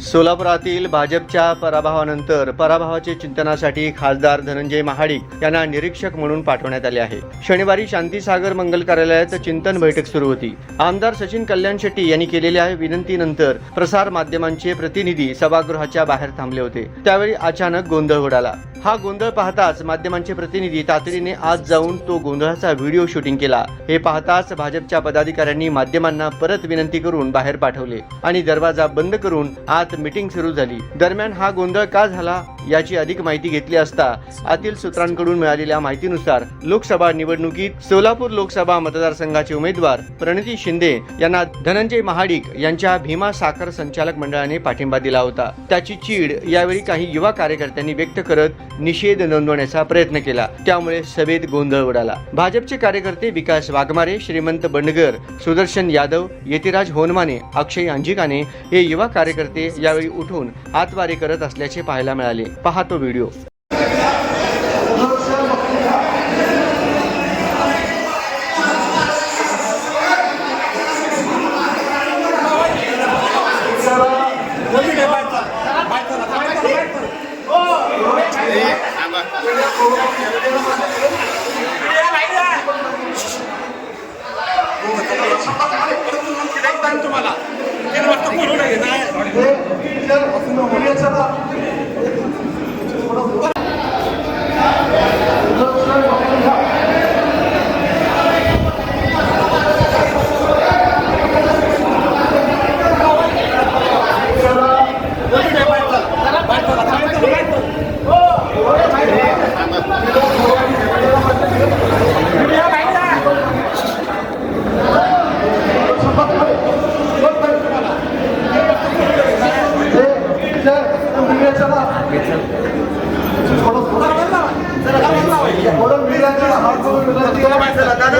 सोलापुरातील भाजपच्या पराभवानंतर पराभवाचे चिंतनासाठी खासदार धनंजय महाडिक यांना निरीक्षक म्हणून पाठवण्यात आले आहे. शनिवारी शांतीसागर मंगल कार्यालयात चिंतन बैठक सुरू होती. आमदार सचिन कल्याण शेट्टी यांनी केलेल्या विनंतीनंतर प्रसार माध्यमांचे प्रतिनिधी सभागृहाच्या बाहेर थांबले होते. त्यावेळी अचानक गोंधळ उडाला. हा गोंधळ पाहताच माध्यमांचे प्रतिनिधी तातडीने आज जाऊन तो गोंधळाचा व्हिडिओ शूटिंग केला. हे पाहताच भाजपच्या पदाधिकाऱ्यांनी माध्यमांना परत विनंती करून बाहेर पाठवले आणि दरवाजा बंद करून आत मीटिंग सुरू झाली. दरम्यान हा गोंधळ का झाला? याची अधिक माहिती घेतली असता आतील सूत्रांकडून मिळालेल्या माहितीनुसार लोकसभा निवडणुकीत सोलापूर लोकसभा मतदारसंघाचे उमेदवार प्रणिती शिंदे यांना धनंजय महाडिक यांच्या भीमा साखर संचालक मंडळाने पाठिंबा दिला होता. त्याची चीड यावेळी काही युवा कार्यकर्त्यांनी व्यक्त करत निषेध नोंदवण्याचा प्रयत्न केला. त्यामुळे सभेत गोंधळ उडाला. भाजपचे कार्यकर्ते विकास वाघमारे श्रीमंत बंडगर सुदर्शन यादव यतिराज होनमाने अक्षय अंजिकाने हे युवा कार्यकर्ते यावेळी उठून हातवारे करत असल्याचे पाहायला मिळाले. पहा तो व्हिडिओ. तुम्हाला. थोडं